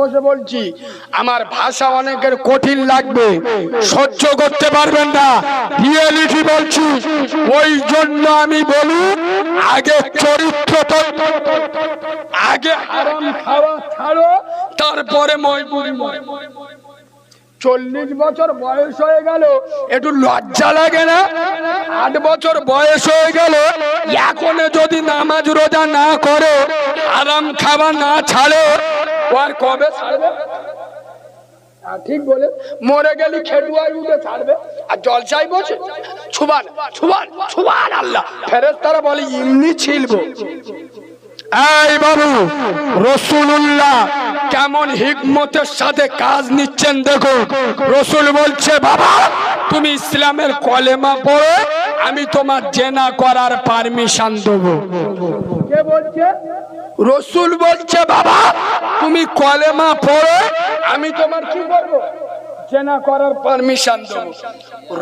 বসে বলছি, আমার ভাষা অনেকের কঠিন লাগবে, সহ্য করতে পারবেন না। রিয়েলিটি বলছি, ওই জন্য আমি বলি, আগে চরিত্র আগে আরাম খাওয়া ছাড়ো, তারপরে মজবুরি চল্লিশ বছর বয়স হয়ে গেল। একটু লজ্জা লাগে না? আট বছর বয়স হয়ে গেল। এখন যদি নামাজ রোজা না করে আরাম খাবার না ছাড়ে আর কবে ছাড়বে? ঠিক বলে, মরে গেলি খেটুয়াই উঠে ছাড়বে। আর জলসাই বসে? ছুবান ছুবান ছুবান আল্লাহ। ফেরেস তারা বলে এমনি ছিলবো। এই বাবু রসুল্লাহ কেমন হিকমতের সাথে কাজ নিচ্ছেন দেখো। রসুল বলছে বাবা তুমি ইসলামের কলেমা পড়ো আমি তোমার জেনা করার পারমিশন দেবো। কে বলছে? রসুল বলছে বাবা তুমি কলেমা পড়ো আমি তোমার কি করব? জেনা করার পারমিশন দেবো।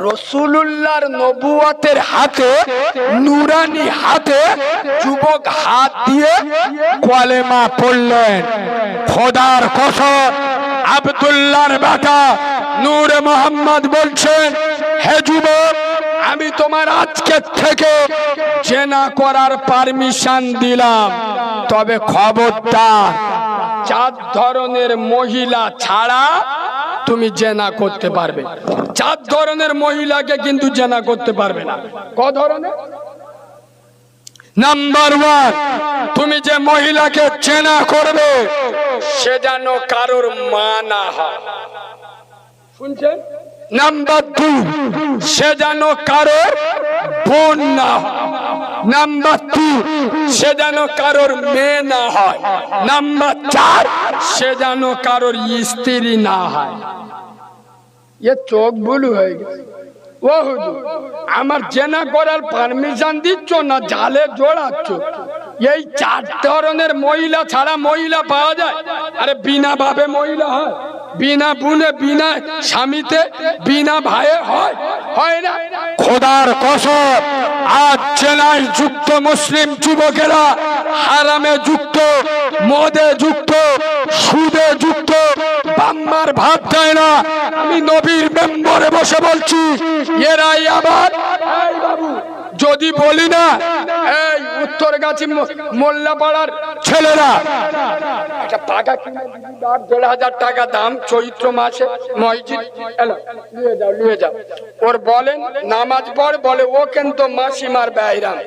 রসুলুল্লাহর নবুয়াতের হাতে, নুরানি হাতে যুবক হাত দিয়ে কলেমা পড়লেন। খোদার কসম, আবদুল্লাহর বেটা নূর মোহাম্মদ বলছেন, হে যুবক আমি তোমার আজকের থেকে জেনা করার পারমিশন দিলাম। তবে খবরদার, চার ধরনের মহিলা ছাড়া তুমি জেনা করতে পারবে। চার ধরনের মহিলাকে কিন্তু জেনা করতে পারবে না। ক ধরনের? নাম্বার ওয়ান তুমি যে মহিলাকে চেনা করবে, সে যেন কারোর মা না হয়। শুনছেন? নাম্বার দুই সে যেন কারোর বোন না নাম্বার তিন সে যেন কারোর মেয়ে না হয়। নাম্বার চার, সে যেন কারোর স্ত্রী না হয়। চোখ বুলু হয়ে গেছে। ও আমার জেনা করার পারমিশন দিচ্ছ না জালে জোড়াচ্ছ? এই চার ধরনের মহিলা ছাড়া মহিলা পাওয়া যায়? আরে বিনা ভাবে মহিলা হয়। বিনা বুনে, বিনা স্বামীতে, বিনা ভাইয়ে হয় হয় না? খোদার কসম, আজ চেনাই যুক্ত মুসলিম যুবকেরা, হারামে যুক্ত, মদে যুক্ত, সুদে যুক্ত, বাম্মার ভাব দেয় না। আমি নবীর মেম্বরে বসে বলছি, এরাই আবার বাবু। যদি বলি না, এই উত্তর গাছি মোল্লাপাড়ার ছেলেরা। একটা পাকা কিনে দেড় হাজার টাকা দাম, চৈত্র মাসে মসজিদ নিয়ে যাও নিয়ে যাও। ওর বলেন, নামাজ পড়, বলে ও কিন্তু মাসিমার ব্যয়রাম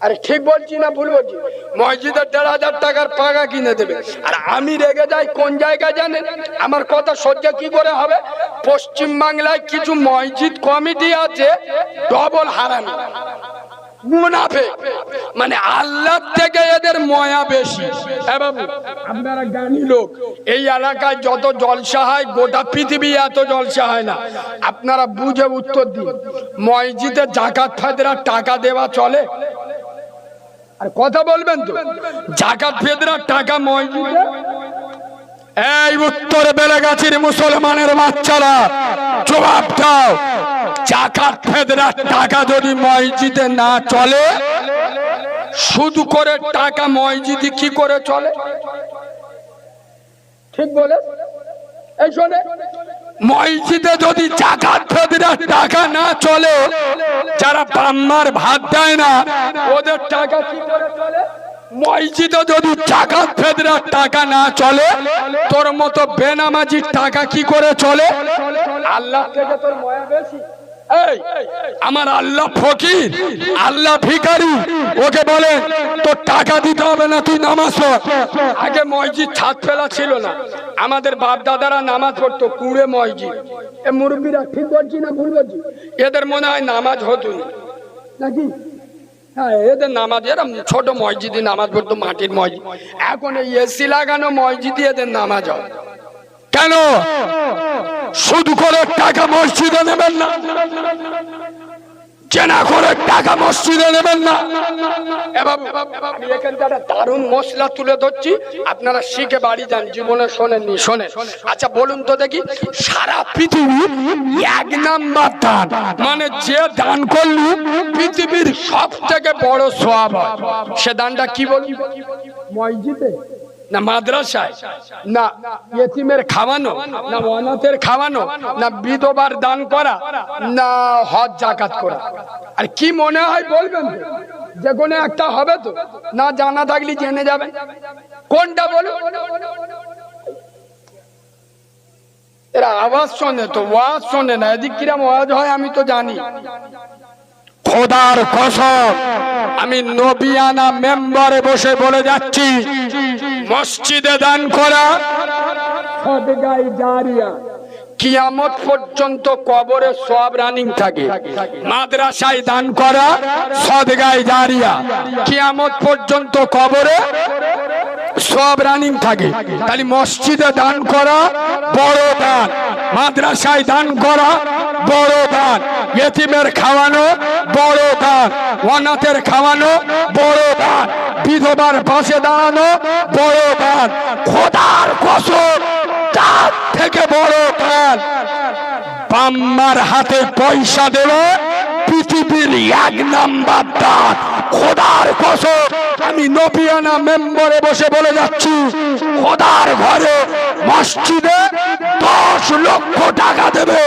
আরে ঠিক বলছি না ভুল বলছি? মসজিদের দেড় হাজার টাকার পাকা কিনে দেবে। আর আমি রেগে যাই, কোন জায়গায় জানেন? আমার কথা সহ্য কি করে হবে? পশ্চিম বাংলায় কিছু মসজিদ কমিটি আছে, ডবল হারামি। মুনাফে। মানে আল্লাহ থেকে এদের ময়া বেশি। আপনারা জ্ঞানী লোক, এই এলাকায় যত জলসা হয়, গোটা পৃথিবী এত জলসা হয় না। আপনারা বুঝে উত্তর দিন। মসজিদে জাকাত ফায়দারা টাকা দেওয়া চলে? আর কথা বলবেন তো। জাকাত ফেদরার টাকা মসজিদে এই উত্তর বেলেগাছির মুসলমানের বাচ্চারা জবাব দাও। জাকাত ফেদরার টাকা যদি মসজিদে না চলে শুধু করে টাকা মসজিদে কি করে চলে? ঠিক বলে? এই শোনে মসজিদে যদি জাকাত ফেদরার টাকা না চলে, যারা বাম্মার ভাত দেয় না, ওদের টাকা কি করে চলে? মসজিদে যদি জাকাত ফেদরার টাকা না চলে, তোর মতো বেনামাজির টাকা কি করে চলে? আল্লাহ থেকে তোর ময়া বেশি। আমার আল্লাহ ফকির, আল্লাহ ভিখারি। ওকে বলে, তোর টাকা দিতে হবে না, তুই নামাজ আগে মসজিদ ছাদ ফেলা ছিল না। আমাদের বাপ দাদারা নামাজ পড়তো কুড়ে মসজিদ। এ মুরব্বীরা ঠিক বলছি না ভুল বলছি এদের মনে হয় নামাজ হতো নাকি? হ্যাঁ এদের নামাজ, এরা ছোট মসজিদে নামাজ পড়তো, মাটির মসজিদ। এখন এই এসি লাগানো মসজিদে এদের নামাজ হয়। কেন? শুধু করে টাকা মসজিদে নেবেন না। চেনা করে টাকা মসজিদে নেবেন না। এবার আমি এখানটা একটা দারুণ মশলা তুলে ধরছি। আপনারা শিখে বাড়ি যান জীবনে শোনেননি শোনেন। আচ্ছা বলুন তো দেখি সারা পৃথিবী এক নাম্বার দান। মানে যে দান করলি পৃথিবীর সব থেকে বড় সব সে দানটা কি বলুন? মসজিদে না মাদ্রাসায়, না ইয়েতিমের খাওয়ানো, না অনাথের খাওয়ানো, না বিধবার দান করা, না হজ জাকাত করা। আর কি মনে হয় বলবেন? যে কোনো একটা হবে তো। না জানা থাকলে জেনে যাবেন। কোনটা বলুন? এরা আওয়াজ শোনে তো, ওয়াজ শোনে না। এদিক কিরাম ওয়াজ হয় আমি তো জানি। খোদার কসম। আমি নবিয়ানা মেম্বারে বসে বলে যাচ্ছি মসজিদে দান করা। সদগাই জারিয়া। কিয়ামত পর্যন্ত কবরে সব রানিং থাকে। মাদ্রাসায় দান করা সদগাই জারিয়া। কিয়ামত পর্যন্ত কবরে সব রানিং থাকে। তাহলে মসজিদে দান করা, বড় দান। মাদ্রাসায় দান করা, বড় দান। ইয়েতিমের খাওয়ানো, বড় দান। অনাথের খাওয়ানো, বড় দান। বিধবার পাশে দাঁড়ানো, বড় দান। খোদার কসম, তার থেকে বড় দান। পাম্মার হাতে পয়সা দেবে পৃথিবীর এক নাম্বার দান খোদার কসম, আমি নবিয়ানা মেম্বারে বসে বলে যাচ্ছি, খোদার ঘরে মসজিদে দশ লক্ষ টাকা দেবে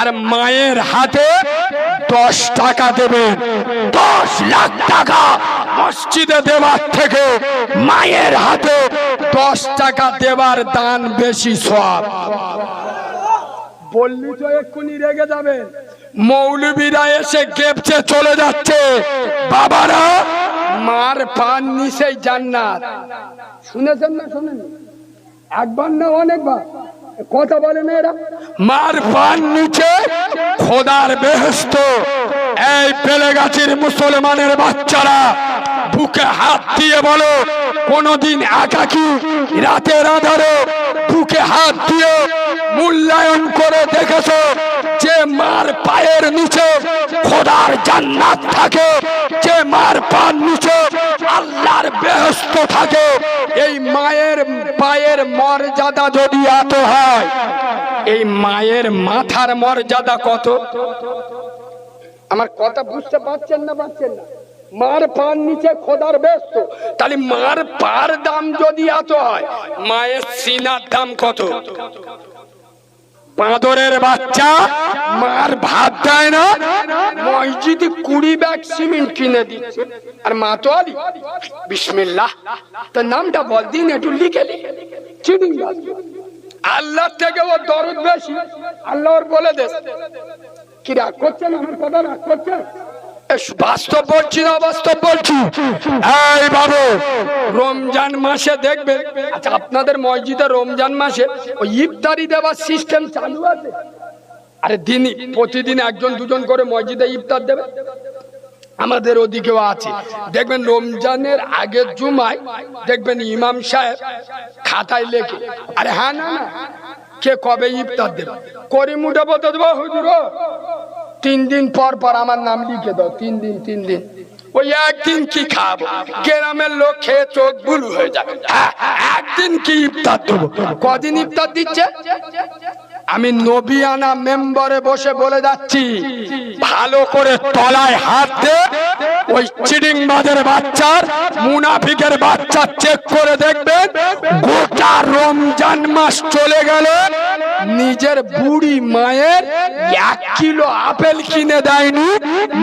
আর মায়ের হাতে দশ টাকা দেবে। দশ লাখ টাকা মসজিদে দেওয়ার থেকে মায়ের হাতে দশ টাকা দেবার দান বেশি সব বললি তো এক্ষুনি রেগে যাবে। মৌলবীরা এসে গেপছে, চলে যাচ্ছে। বাবারা, মার পান নিচেই জান্নাত। শুনেছেন না শুনেন একবার না অনেকবার? কথা বলে এরা মার পান নিচে খোদার বেহস্ত এই পেলে গাছের মুসলমানের বাচ্চারা, বুকে হাত দিয়ে বলো, কোনদিন একাকি রাতের আধারে বুকে হাত দিয়ে মূল্যায়ন করে দেখেছ? যে মার পায়ের নিচে খোদার জান্নাত থাকে, যে মার পার নিচে আল্লাহর বেহস্ত থাকে, এই মায়ের পায়ের মর্যাদা যদি এত হয়, এই মায়ের মাথার মর্যাদা কত? আমার কথা বুঝতে পারছেন না পারছেন না? মার পার নিচে খোদার ব্যস্ত তাহলে মার পার দাম যদি এত হয়, মায়ের সিনার দাম কত? বাঁদরের বাচ্চা, মার ভাত দেয় না। মসজিদে কুড়ি ব্যাগ সিমেন্ট কিনে দিচ্ছে, আর মা তো আলি বিসমিল্লাহ, তার নামটা বল, দিন একটু লিখে লিখে চিনি আল্লাহ থেকে ও দরদ বেশি। আল্লাহ ওর বলে দেশ কি রাগ করছেন? আমার কথা রাগ করছেন? বাস্তব বলছি না বাস্তব বলছি? এই বাবু, রমজান মাসে দেখবে আচ্ছা আপনাদের মসজিদে রমজান মাসে ওই ইফতারি দেওয়ার সিস্টেম চালু আছে? আরে দিন প্রতিদিন একজন দুজন করে মসজিদে ইফতার দেবে? আমাদের ওদিকেও আছে। দেখবেন রমজানের আগের জুমায় দেখবেন ইমাম সাহেব খাতায় লেখে, আরে হ্যাঁ না না, কে কবে ইফতার দেবে? করি মুঠে বলতে দেবো হুজুর। তিন দিন পর পর আমার নাম লিখে দাও তিন দিন তিন দিন। ওই একদিন কি খাব? গ্রামের লোক খেয়ে চোখ বুলু হয়ে যাবে। হ্যাঁ, একদিন কি ইফতার দেবো? কদিন ইফতার দিচ্ছে? আমি নবিয়ানা মেম্বারে বসে বলে যাচ্ছি, ভালো করে তলায় হাত দে, ওই চিডিং বাজার বাচ্চার, মুনাফিকের বাচ্চা চেক করে দেখবেন, গোটা রমজান মাস চলে গেল নিজের বুড়ি মায়ের এক কিলো আপেল কিনে দেয়নি,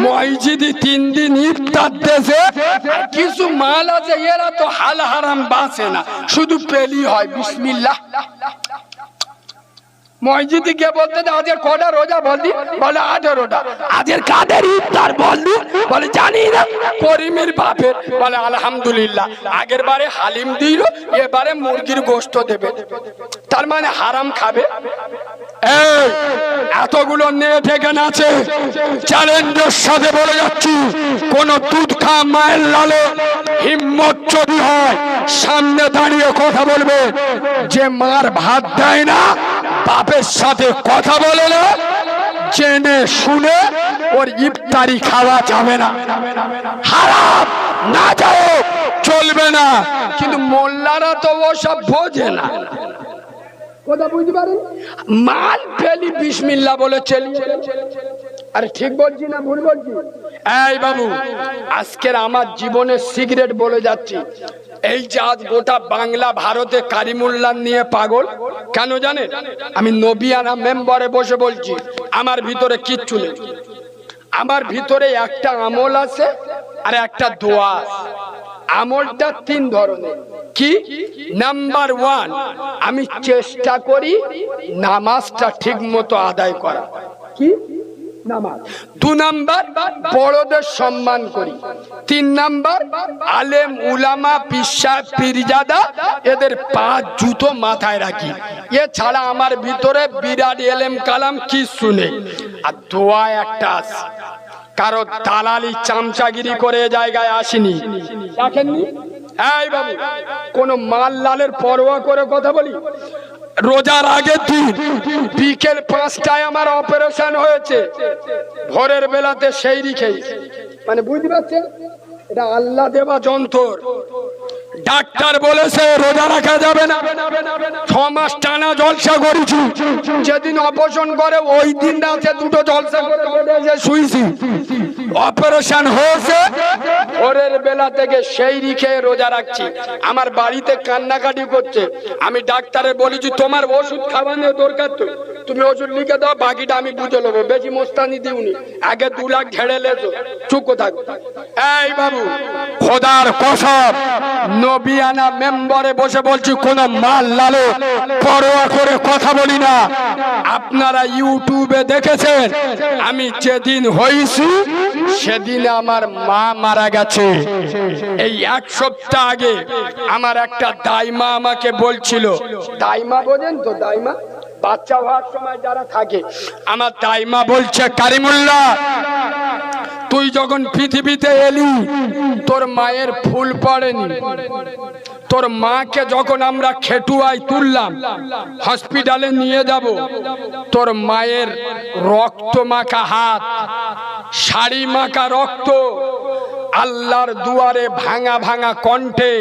মসজিদি তিন দিন ইফতার দেশে কিছু মাল আছে, এরা তো হাল হারাম বাঁচে না, শুধু পেলি হয়, বিসমিল্লাহ। মসজিদে গিয়ে বলতে দে, আজের কটা রোজা বললি? বলে আঠেরোটা। আজের কাদের ইফতার বললি? বলে জানি না করিমের বাপের। বলে আলহামদুলিল্লাহ। আগের বারে হালিম দিল এবারে মুরগির গোস্ত দেবে। তার মানে হারাম খাবে। এতগুলো নেট এখানে আছে। চ্যালেঞ্জের সাথে বলে যাচ্ছি। কোন দুধ খা মায়ের লালে হিম্মত যদি হয় সামনে দাঁড়িয়ে কথা বলবে। যে মার ভাত দেয় না বাপের সাথে কথা বলে না জেনে শুনে ওর ইফতারি খাওয়া যাবে না। হারাম না যাও চলবে না। কিন্তু মোল্লারা তো ওসব বোঝে না। কথা বুঝতে পারেন? মাল ফেলি বিসমিল্লা বলে চলি। আরে ঠিক বলছি না ভুল বলছি? এই বাবু। আজকের আমার জীবনে সিগারেট বলে যাচ্ছি। এই যে আজ গোটা বাংলা ভারতে কারিমুল্লাহ নিয়ে পাগল কেন জানেন আমি নবিয়ানা মেম্বারে বসে বলছি আমার ভিতরে কিচ্ছু নেই। আমার ভিতরে একটা আমল আছে আর একটা দোয়া আমলটা তিন ধরনের। কি? নাম্বার ওয়ান আমি চেষ্টা করি নামাজটা ঠিক মতো আদায় করা। কি? দু নাম্বার, বড়দের সম্মান করি। তিন নাম্বার, আলেম, উলামা, পিসা, পিরজাদা, এদের পাঁচ জুতো মাথায় রাখি। এছাড়া আমার ভিতরে বিরাট এলেম কালাম কি শুনে আর দোয়া একটা আছে। কারও দালালি চামচাগিরি করে জায়গায় আসেনি। দেখেননি এই বাবু, কোন মাল লালের পরোয়া করে কথা বলি? রোজার আগের দিন, বিকেল পাঁচটায় আমার অপারেশন হয়েছে। ভোরের বেলাতে সেই রিখেই মানে বুঝতে পারছেন? এটা আল্লাহ দেবা যন্ত্র। ডাক্তার বলেছে, রোজা রাখা যাবে না। ছ মাস টানা জলসা করেছি। যেদিন অপারেশন করে, ওই দিন রাতে দুটো জলসা করে শুইছি অপারেশন হয়েছে, ভোরের বেলা থেকে সেই রিখে রোজা রাখছি। আমার বাড়িতে কান্নাকাটি করছে। আমি ডাক্তারে বলেছি, তোমার ওষুধ খাওয়ানোর দরকার তো। তুমি ওষুধ লিখে দাও, বাকিটা আমি বুঝে নেব। বেশি মোস্তানি দিউনি আগে দু লাখ ঝেড়ে লেছো। চুপ থাকো এই বাবু, খোদার কসব নবিয়ানা মেম্বারে বসে বলছি, কোন মাল লালো, পরোয়া করে কথা বলি না। আপনারা ইউটিউবে দেখেছেন, আমি যেদিন হয়েছি, সেদিন আমার মা মারা গেছে। এই এক সপ্তাহ আগে আমার একটা দাইমা আমাকে বলছিল। দাইমা বোঝেন তো, দাইমা? বাচ্চা হওয়ার সময় যারা থাকে, আমার দাইমা বলছে, কারিমুল্লাহ, তুই যখন পৃথিবীতে এলি, তোর মায়ের ফুল পড়েনি। তোর মাকে যখন আমরা খেটুয়ায় তুললাম, হসপিটালে নিয়ে যাব, তোর মায়ের রক্ত মাখা হাত, শাড়ি মাখা রক্ত, আল্লাহর দুয়ারে ভাঙা ভাঙা কণ্ঠে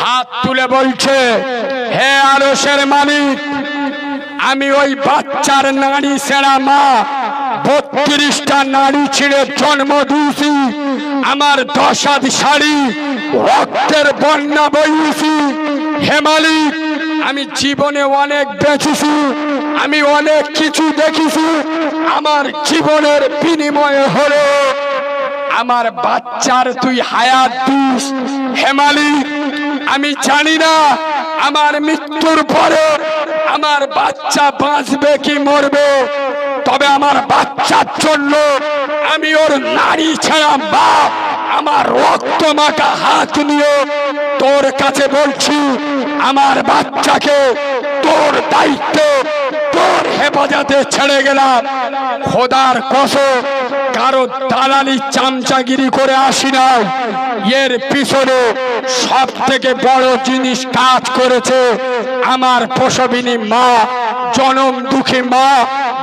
হাত তুলে বলছে, হে আরসের মালিক আমি ওই বাচ্চার নারী সেরা মা। বত্রিশটা নারী ছিঁড়ে জন্ম দিয়েছি। আমার দশাদ শাড়ি, রক্তের বন্যা বইয়েছি। হেমালি, আমি জীবনে অনেক বেঁচেছি, আমি অনেক কিছু দেখেছি। আমার জীবনের বিনিময়ে হলো আমার বাচ্চার তুই হায়াত দিস। হেমালি, আমি জানি না আমার মৃত্যুর পরে আমার বাচ্চা বাঁচবে কি মরবে? তবে আমার বাচ্চার জন্য আমি ওর নারী ছাড়া বাপ, আমার রক্ত মাখা হাত নিয়ে তোর কাছে বলছি, আমার বাচ্চাকে তোর দায়িত্ব, তোর হেফাজতে ছেড়ে গেলাম। খোদার কসম কারও দালালি চামচাগিরি করে আসি নাই। এর পিছনে সব থেকে বড় জিনিস কাজ করেছে আমার প্রসবিনী মা, জনম দুঃখী মা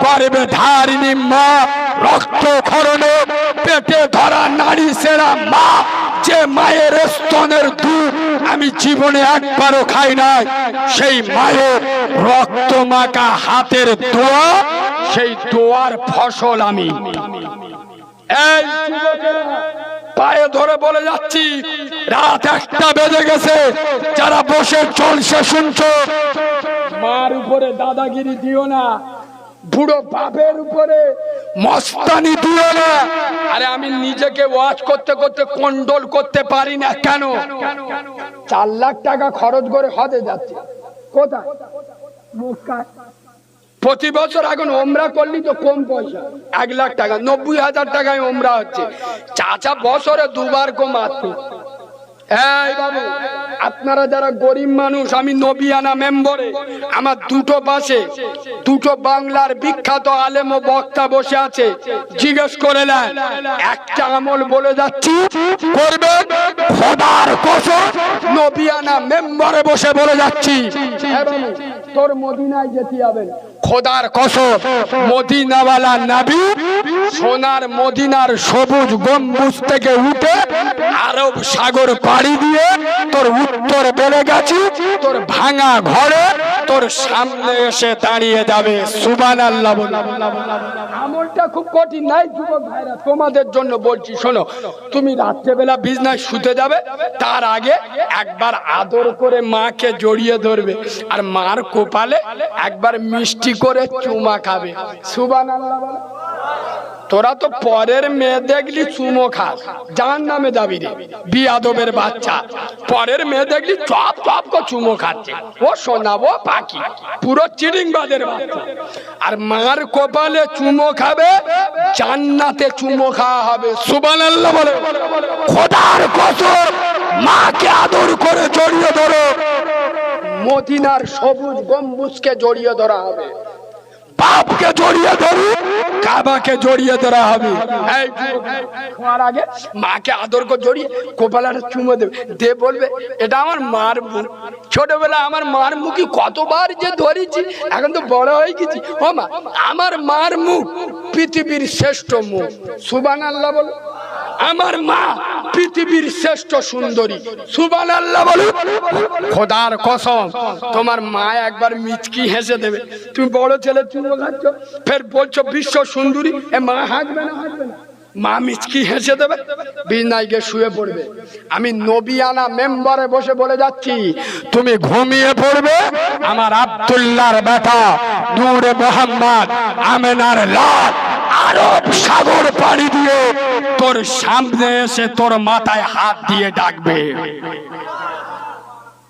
গর্বে ধারিণী মা রক্ত খরণে পেটে ধরা নারী সেরা মা। যে মায়ের স্তনের দুধ আমি জীবনে একবারও খাই নাই, সেই মায়ের রক্ত মাখা হাতের দোয়া, সেই দোয়ার ফসল আমি। পায়ে ধরে বলে যাচ্ছি, রাত একটা বেজে গেছে, যারা বসে চলছে শুনছো, মার উপরে দাদাগিরি দিও না, বুড়ো বাপের উপরে মস্তানি দিও না। আরে আমি নিজেকে ওয়াচ করতে করতে কন্ট্রোল করতে পারি না কেন? চার লাখ টাকা খরচ করে হতে যাচ্ছে। কোথায়? প্রতি বছর এখন ওমরা করলি তো কম পয়সা। এক লাখ টাকা নব্বই হাজার টাকায় ওমরা হচ্ছে। চাচা বছরে দুবার কম আসছে এই বাবু, আপনারা যারা গরিব মানুষ, আমি নবিয়ানা মেম্বরে, আমার দুটো পাশে, দুটো বাংলার বিখ্যাত আলেম ও বক্তা বসে আছে, জিজ্ঞেস করে নেন, একটা আমল বলে যাচ্ছি, করবেন? খোদার কসম, নবিয়ানা মেম্বরে বসে বলে যাচ্ছি। তোর মদিনায় যেতে হবে। খোদার কসম, মদিনাওয়ালা নাবি, সোনার মদিনার সবুজ গম্বুজ থেকে উঠে আরব সাগর পাড়ি দিয়ে তোর উত্তর বেড়ে গেছি, তোর ভাঙা ঘরে তোর সামনে এসে দাঁড়িয়ে যাবে। সুবান আল্লাহ আমলটা খুব কঠিন। নাই যুবক ভাইরা, তোমাদের জন্য বলছি, শোনো, তুমি রাত্রেবেলা বিজনেস শুতে যাবে, তার আগে একবার আদর করে মাকে জড়িয়ে ধরবে, আর মার কোপালে একবার মিষ্টি করে চুমা খাবে। সুবান আল্লাহ। তোরা তো পরের মেয়ে দেখলি চুমো খাস। যার নামে যাবি রে? বিয়াদবের বাচ্চা। পরের মেয়ে দেখলি চপ চপ কো চুমো খাচ্ছে। ও শোনাবো পাখি। পুরো চিড়িং বাজের বাচ্চা। আর মার কপালে চুমো খাবে, জান্নাতে চুমো খাওয়া হবে। সুবান আল্লাহ বলে। খোদার কসম, মাকে আদর করে জড়িয়ে ধরো। মদিনার সবুজ গম্বুজকে জড়িয়ে ধরা হবে। বাপকে জড়িয়ে ধরু, কাবাকে জড়িয়ে ধরা হবে। এই আগে মাকে আদর করে জড়িয়ে কোপালাটা চুমো দেবে। দে বলবে, এটা আমার মার মুখ। ছোটবেলা আমার মার মুখই কতবার যে ধরেছি, এখন তো বড় হয়ে গেছি। ও মা, আমার মার মুখ পৃথিবীর শ্রেষ্ঠ মুখ। সুবান আল্লাহ বলো। আমার মা পৃথিবীর শ্রেষ্ঠ সুন্দরী। সুবান আল্লাহ খোদার কসম, তোমার মা একবার মিচকি হেসে দেবে। তুমি বড় ছেলে চুমো খাচ্ছ ফের বলছো, বিশ্ব সুন্দরী। এ মা হাঁকবে না মা মিচকি হেসে দেবে বিনায় শুয়ে পড়বে। আমি নবিয়ানা মেম্বারে বসে বলে যাচ্ছি, তুমি ঘুমিয়ে পড়বে? আমার আব্দুল্লাহর বেটা, নূরে মোহাম্মদ, আমেনার লাল আরব সাগর পাড়ি দিয়ে তোর সামনে এসে তোর মাথায় হাত দিয়ে ডাকবে।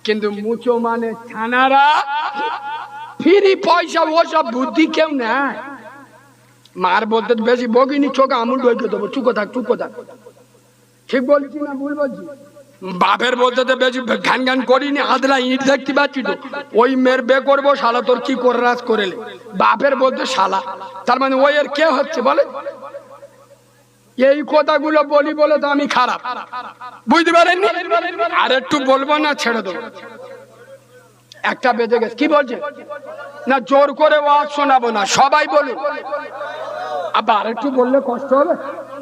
কিন্তু মুচো মানে ছানারা, ফ্রি পয়সা ওসব বুদ্ধি কেউ নেয়। মার বলতে বেশি বগিনি চোখে আমুল ঢুকে দেবো। চুকো থাক চুকো থাক। ঠিক বলছি না ভুল বলছি? বাপের বলতে বেশি ঘ্যান ঘ্যান করিনি, আদলা ইট দেখতে পাচ্ছি তো। ওই মেয়ের বে করব, শালা তোর কি করে রাজ করেলে? বাপের বলতে শালা। তার মানে ওই এর কে হচ্ছে বলে? এই কথাগুলো বলি বলে তো আমি খারাপ। বুঝতে পারেননি? আর একটু বলব না, ছেড়ে দেবো। একটা বেজে গেছে। কি বলছে? না, জোর করে ওয়াজ শোনাবো না, সবাই বলুন আবার একটু বললে কষ্ট হবে।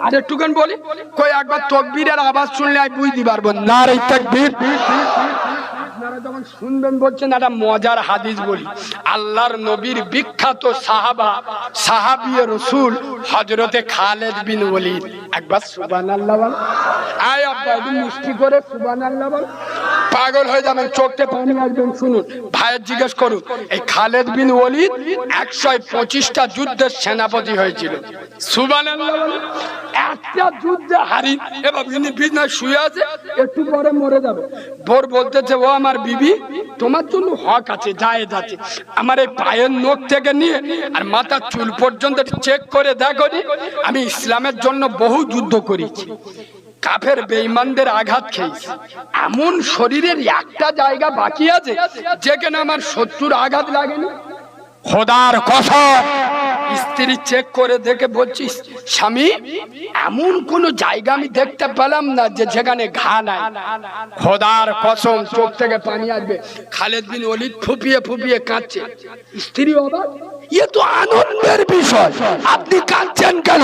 আর একটুখান বলি কই একবার তকবীরের আওয়াজ শুনলে আমি বুঝতে পারব না। রে তকবীর। আপনারা যখন শুনবেন বলছেন একটা মজার হাদিস বলি। আল্লাহর নবীর বিখ্যাত সাহাবা সাহাবিয়ে রসুল হজরতে খালেদ বিন ওলিদ একবার সুবান আল্লাহ আয় আব্বা মিষ্টি করে সুবান আল্লাহ বল। পাগল হয়ে যাবেন চোখে পানি আসবেন, শুনুন। ভাইয়ের জিজ্ঞেস করুন, এই খালেদ বিন ওলিদ একশো পঁচিশটা যুদ্ধের সেনাপতি হয়েছিল। ও আমার বিবি, তোমার হক আছে আমার এই থেকে নিয়ে আর চুল পর্যন্ত চেক করে আমি ইসলামের জন্য বহু যুদ্ধ করেছি। কাফের বেঈমানদের আঘাত খেয়েছি। এমন শরীরের একটা জায়গা বাকি আছে যেখানে আমার শত্রুর আঘাত লাগেনি? খোদার কসম। স্ত্রী চেক করে দেখে বলছিস স্বামী এমন কোন জায়গা আমি দেখতে পেলাম না যে যেখানে ঘা নাই। খোদার কসম। চোখ থেকে পানি আসবে। খালেদ বিন অলিদ ফুপিয়ে ফুপিয়ে কাঁদছে। স্ত্রী অবাক ইয়ে তো আনন্দের বিষয়। আপনি কাঁদছেন কেন?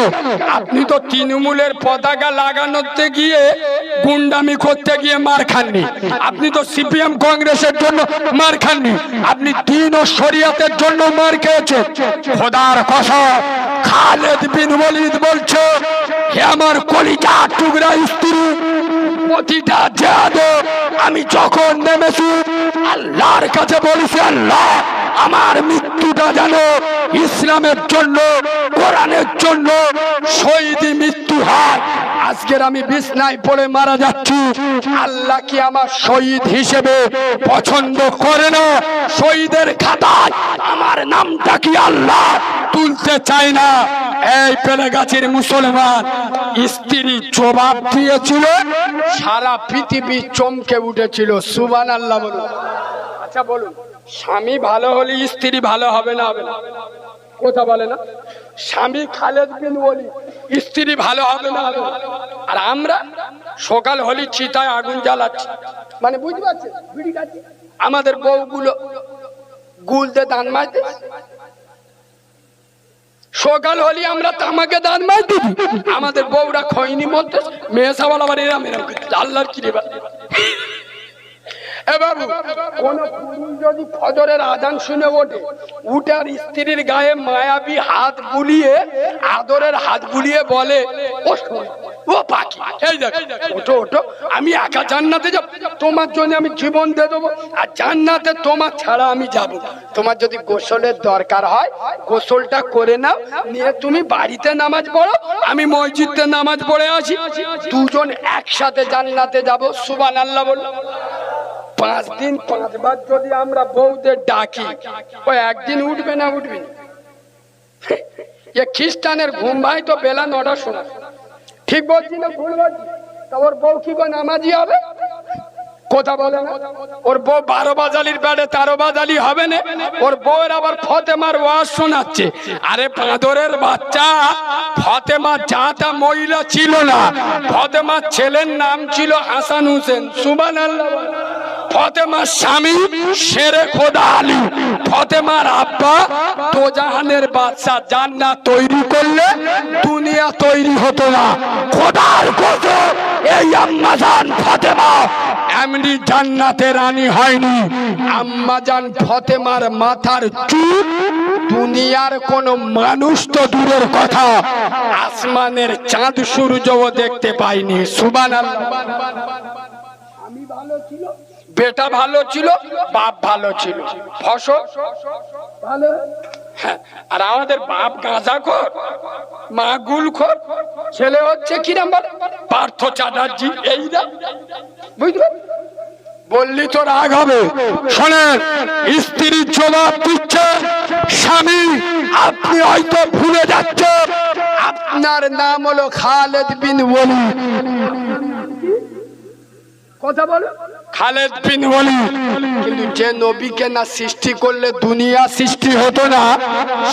আপনি তো তৃণমূলের পতাকা লাগানোতে গিয়ে গুন্ডামি করতে গিয়ে মার খাননি। আপনি তো সিপিএম কংগ্রেসের জন্য মার খাননি। আপনি দিন ও শরিয়াতের জন্য মার খেয়েছেন। খোদার কসম, খালেদ বিন ওয়ালিদ বলছে, হে আমার কলিজা টুকরা স্ত্রী, প্রতিটা জাদ আমি যখন নেমেছি, আল্লাহর কাছে বলেছি, আল্লাহ আমার মৃত্যুটা যেন ইসলামের জন্য, কোরআনের জন্য শহীদি মৃত্যু হয়। আজকের আমি বিছনায় পড়ে মারা যাচ্ছি। আল্লাহ কি আমার শহীদ হিসেবে পছন্দ করে না? শহীদের খাতায় আমার নামটা কি আল্লাহ? তুলতে চায় না। এই পেলে গাছের মুসলমান, স্ত্রী জবাব দিয়েছিল, সারা পৃথিবী চমকে উঠেছিল। সুবান আল্লাহ বলুন। আচ্ছা বলুন। স্বামী ভালো হলে স্ত্রী ভালো হবে না। কথা বলে না। স্বামী খালেদ বিন বলি স্ত্রী ভালো হবে না। আর আমরা সকাল হলি চিতায় আগুন জ্বালাচ্ছি। মানে বুঝতে খাচ্ছি। আমাদের বউগুলো গুলতে দান মারতে। সকাল হলি আমরা তামাকে দান মার দিই আমাদের বউরা খয়নি মধ্যে মেয়ে সাবাল আবার এরাম এরাম আল্লাহর কি রে বা- কোন পুরুষ যদি ফজরের শুনে ওঠে, উঠার স্ত্রীর গায়ে মায়াবী হাত বুলিয়ে, আদরের হাত বুলিয়ে বলে ও ও পাখি, এই ওঠো ওঠো, আমি একা জান্নাতে যাব, তোমার জন্য আমি জীবন দিয়ে দেবো, আর জান্নাতে তোমার ছাড়া আমি যাব। তোমার যদি গোসলের দরকার হয়, গোসলটা করে নাও, নিয়ে তুমি বাড়িতে নামাজ পড়ো, আমি মসজিদে নামাজ পড়ে আসি। দুজন একসাথে জান্নাতে যাব সুবান আল্লাহ বলল। পাঁচ দিন, পাঁচবার যদি আমরা বউদের ডাকি ও একদিন উঠবে না উঠবে? না খ্রিস্টানের ঘুম ভাই তো বেলা নটার সময়। ঠিক বলছি না ভুল বলছি? ওর বউ কি নামাজি হবে? কথা বলে ওর বউ বারো বাজালির বেড়ে তেরো বাজালি হবে না। ওর বউয়ের আবার ফতেমার ওয়াজ শোনাচ্ছে। আরে পাঁদরের বাচ্চা, ফতেমা যাতা মহিলা ছিল না। ফতেমার ছেলের নাম ছিল হাসান হোসেন। সুবান ফতেমার স্বামী শেরে খোদা আলী। ফতেমার আব্বা তোজাহানের বাচ্চা জান্নাত তৈরি করলে দুনিয়া তৈরি হতো না। খোদার কসম, এই আম্মাজান ফতেমা এমনি জান্নাতে রানী হয়নি। আম্মাজান ফতেমার মাথার চুপ দুনিয়ার কোন মানুষ তো দূরের কথা। আসমানের চাঁদ সূর্যও দেখতে পাইনি। সুবান আমি ভালো ছিল বেটা ভালো ছিল বাপ ভালো ছিল। ফসল? ভালো? হ্যাঁ, আর আমাদের বাপ গাঁজা খোর মা গুল খোর ছেলে হচ্ছে কি নাম্বার পার্থ চ্যাটার্জি এই না? বুঝলি? বললি তো রাগ হবে। শোনেন স্ত্রীর জবাব দিচ্ছে স্বামী আপনি হয়তো ভুলে যাচ্ছেন। আপনার নাম হলো খালেদ বিন ওলি কথা বলো। খালেদ বিন ওলি কিন্তু যে নবীকে না সৃষ্টি করলে দুনিয়া সৃষ্টি হতো না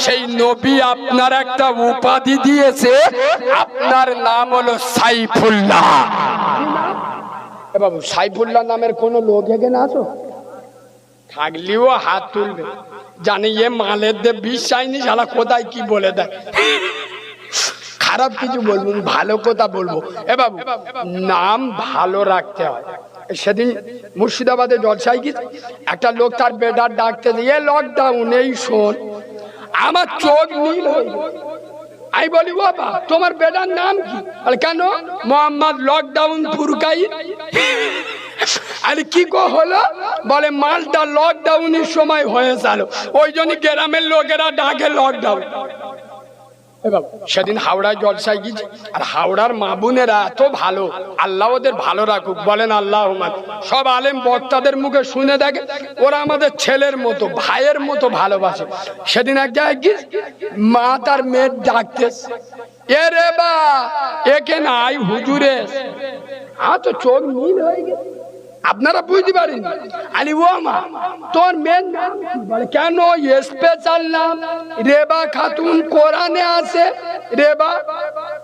সেই নবী আপনার একটা উপাধি দিয়েছে। আপনার নাম হলো সাইফুল্লাহ। বাবু সাইফুল্লাহ নামের কোন লোক এখানে আছো? থাকলেও হাত তুলবে। জানি এ মালের দে বিষ চাইনি শালা কোথায় কি বলে দেয়। খারাপ কিছু বলব, ভালো কথা বলব। এ বাবু, নাম ভালো রাখতে হয়। সেদিন মুর্শিদাবাদে জলসাই কি একটা লোক তার বেটার ডাকতে দিয়ে লকডাউন এই শোন, আমার চোখ নীল হয়ে আমি বলি বাবা, তোমার বেটার নাম কি? কেন? মোহাম্মদ লকডাউন ফুরকাই আরে, কি গো হলো? বলে, মালটা লকডাউনের সময় হয়ে গেল। ওই জন্য গ্রামের লোকেরা ডাকে লকডাউন সেদিন হাওড়ায় জলসায় গিয়েছে। আর হাওড়ার মা বোনেরা এত ভালো। আল্লাহ ওদের ভালো রাখুক। বলেন আল্লাহ সব আলেম বক্তাদের মুখে শুনে দেখে, ওরা আমাদের ছেলের মতো, ভাইয়ের মতো ভালোবাসে। সেদিন এক জায়গায় গিয়ে মা তার মেয়ের ডাকতে, এ রে বা একে নাই হুজুরে? আ তো চোখ নীল হয়ে গেছে। আপনারা বুঝতে পারেন। আলি ও মা তোর মেন কেন স্পেশাল নাম রেবা খাতুন কোরআনে আছে। রেবা?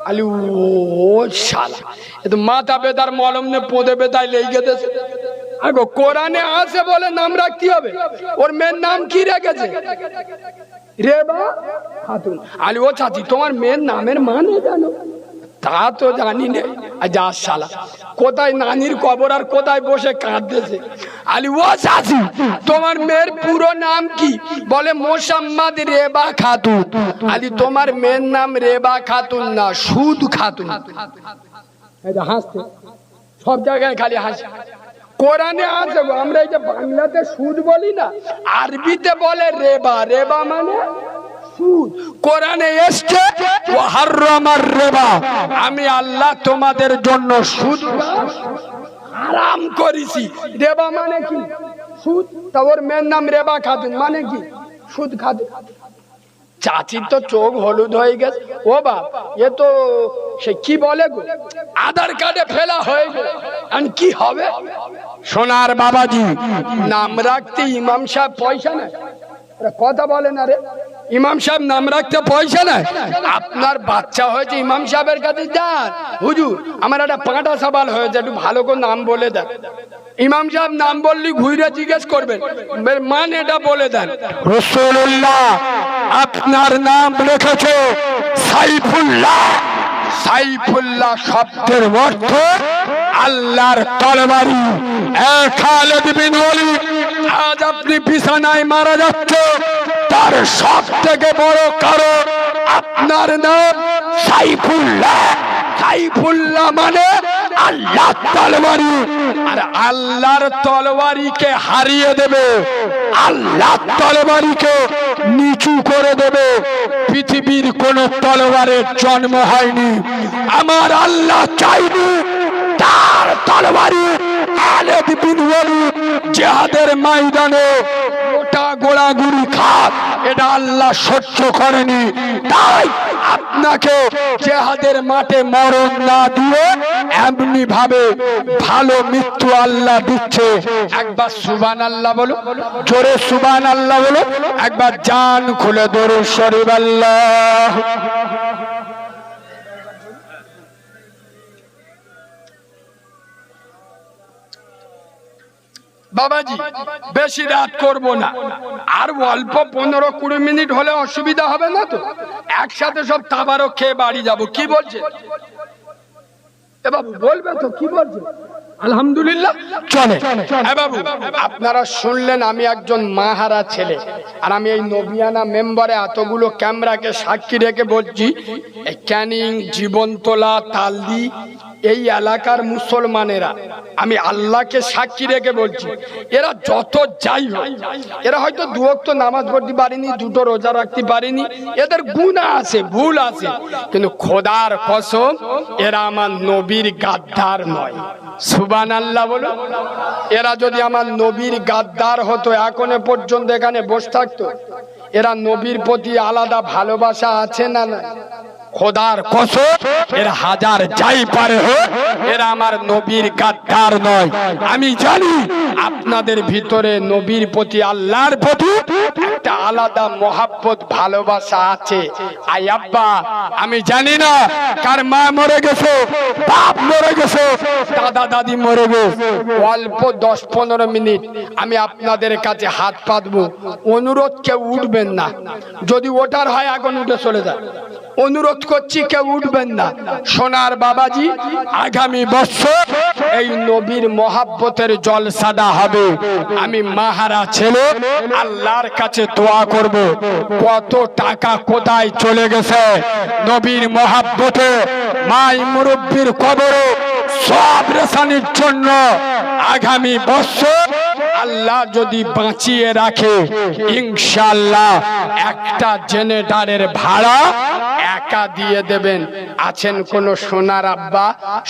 আলি ও শালা, এ তো মাথা বেদার মলম নে পোদে বেদায় লেগে গেছে। আগো, কোরআনে আছে বলে নাম রাখতে হবে। ওর মেয়ের নাম কি রেখেছে? রেবা খাতুন। আলি ও চাচি, তোমার মেয়ের নামের মানে জানো? তা তো জানি না কোথায় নানির কবর আর কোথায় বসে কাঁদতেছে? আলি, ও চাচি, তোমার মেয়ের পুরো নাম কি? বলে, মোসাম্মদ রেবা খাতুন। আলি, তোমার মেয়ের নাম রেবা খাতুন না, সুদ খাতুন। হাসতে সব জায়গায় খালি হাসি। কোরআনে আছে আমরা এই যে বাংলাতে সুদ বলি না, আরবিতে বলে রেবা। রেবা মানে? কোরআনে এসছে আমি আল্লাহ তোমাদের জন্য সুদ হারাম করেছি। রেবা মানে কি? সুদ? তা ওর মেয়ের নাম রেবা খাতুন মানে কি? সুদ খাতুন। চাচির তো চোখ হলুদ হয়ে গেছে। ও বাপ, এ তো সে কি বলে গো? আধার কার্ডে ফেলা হয়ে গেল। আর কি হবে? সোনার বাবাজি, নাম রাখতে ইমাম সাহেব পয়সা নেয়। কথা বলে না রে। ইমাম সাহেব নাম রাখতে পয়সা নেয় আপনার বাচ্চা হয়েছে ইমাম সাহেবের কাছে যান। হুজুর আমার একটা পাঁটা সবাল হয়েছে একটু ভালো করে নাম বলে দেন। ইমাম সাহেব নাম বললি ঘুরে জিজ্ঞেস করবেন। মান এটা বলে দেন। রসুল্লাহ আপনার নাম লিখেছে সাইফুল্লাহ। সাইফুল্লাহ শব্দের অর্থ আল্লাহর তরবারি। খালেদ বিন ওয়ালিদ আজ আপনি বিছানায় মারা যাচ্ছে তার সব থেকে বড় কারণ আপনার নাম সাইফুল্লাহ। সাইফুল্লাহ মানে আল্লাহ তলবারি আর আল্লাহর তলবারিকে হারিয়ে দেবে আল্লাহ তলবারিকে নিচু করে দেবে। পৃথিবীর কোন তলবারের জন্ম হয়নি। আমার আল্লাহ চাইনি তার তলবারি আলেদ বিন জিহাদের ময়দানে ওটা গোড়াগুড়ি খাক, এটা আল্লাহ সহ্য করেনি। তাই আপনাকে জেহাদের মাঠে মরণ না দিয়ে এমনি ভাবে ভালো মৃত্যু আল্লাহ দিচ্ছে। একবার সুবান আল্লাহ বলো জোরে সুবান আল্লাহ বলো একবার জান খুলে দরু শরীফ আল্লাহ। বাবাজি বেশি রাত করব না। আর অল্প পনেরো কুড়ি মিনিট হলে অসুবিধা হবে না তো? একসাথে সব তাবারও খেয়ে বাড়ি যাব। কি বলছে? এ বাবু বলবে তো কি বলছে? আলহামদুলিল্লাহ। চলে বাবু আপনারা শুনলেন আমি একজন মাহারা ছেলে। আর আমি এই নবিয়ানা মেম্বারে এতগুলো ক্যামেরাকে সাক্ষী রেখে বলছি ক্যানিং জীবনতলা তালদি এই এলাকার মুসলমানেরা, আমি আল্লাহকে সাক্ষী রেখে বলছি, এরা যত যাই হোক, এরা হয়তো দু ওয়াক্ত নামাজ পড়তে পারেনি, দুটো রোজা রাখতে পারেনি, এদের গুণা আছে, ভুল আছে, কিন্তু খোদার কসম, এরা আমার নবীর গাদ্দার নয়। সুবান আল্লাহ বলো এরা যদি আমার নবীর গাদ্দার হতো, এখনও পর্যন্ত এখানে বসে থাকতো, এরা নবীর প্রতি আলাদা ভালোবাসা আছে না না খোদার কসম, এর হাজার যাই পারে হোক, এরা আমার নবীর গাদ্দার নয়। আমি জানি আপনাদের ভিতরে নবীর প্রতি আল্লাহর প্রতি একটা আলাদা মহাব্বত, ভালোবাসা আছে। আই আব্বা, আমি জানি না কার মা মরে গেছে, বাপ মরে গেছে, দাদা দাদি মরে গেছে। অল্প দশ পনেরো মিনিট আমি আপনাদের কাছে হাত পাতবো। অনুরোধ কেউ উঠবেন না। যদি ওটার হয় এখন উঠে চলে যায়। অনুরোধ করছি, কেউ উঠবেন না। সোনার বাবাজি, আগামী বছর এই নবীর মহাব্বতের জলসাদা হবে। আমি মাহারা ছেলে, আল্লাহর কাছে দোয়া করব। কত টাকা কোথায় চলে গেছে? নবীর মহাব্বতে মাই মুরব্বীর কবরে সব রেশানির জন্য আগামী বছর আল্লাহ যদি বাঁচিয়ে রাখে ইনশাল্লাহ একটা জেনারেটারের ভাড়া একা দিয়ে দেবেন। আছেন কোন সোনার আব্বা?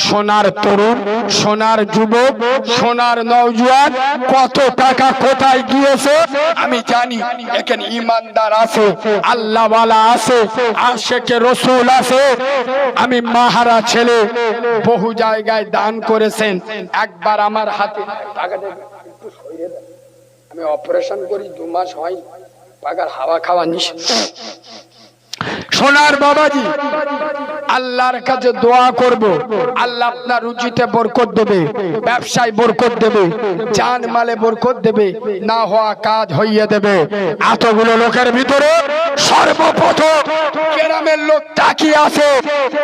সোনার তরুণ, সোনার যুবক, সোনার নওজোয়ান, কত টাকা কোথায় গিয়েছে? আমি জানি, এখানে ইমানদার আছে, আল্লাহওয়ালা আছে, আশেকে রসুল আছে। আমি মাহারা ছেলে, বহু জায়গায় দান করেছেন। একবার আমার হাতে আমি অপারেশন করি, দু মাস হয়, পাগার হাওয়া খাওয়া নিস সোনার বাবাজি, আল্লাহর কাছে দোয়া করব। আল্লাহ আপনার রুচিতে বরকত দেবে, ব্যবসায় বরকত দেবে, জান মালে বরকত দেবে, না হওয়া কাজ হইয়ে দেবে। এতগুলো লোকের ভিতরে সর্বপ্রথম গ্রামের লোক তাকিয়ে আছে।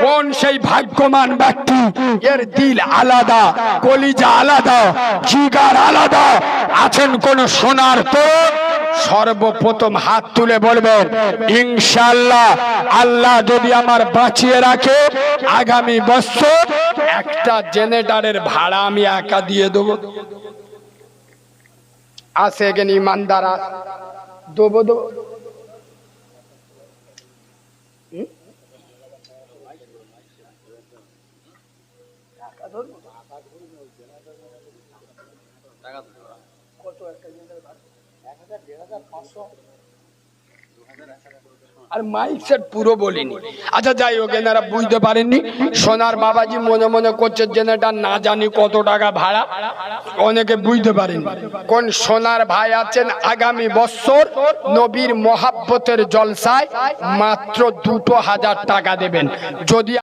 কোন সেই ভাগ্যমান ব্যক্তি? এর দিল আলাদা, কলিজা আলাদা, জিগার আলাদা। আছেন কোন সোনার তো সর্বপ্রথম হাত তুলে বলবেন ইনশাল্লাহ আল্লাহ যদি আমার বাঁচিয়ে রাখে, আগামী বছর একটা জেনেটারের ভাড়া আমি একা দিয়ে দেব আছে এখানে ইমানদার। দেবো দেবো আর মাইক সেট পুরো বলিনি। আচ্ছা যাই হোক, এনারা বুঝতে পারেননি। সোনার বাবাজি মনে মনে করছে জেনারেটার না জানি কত টাকা ভাড়া। অনেকে বুঝতে পারেন কোন সোনার ভাই আছেন আগামী বছর নবীর মহাব্বতের জলসায় মাত্র দুটো হাজার টাকা দেবেন। যদি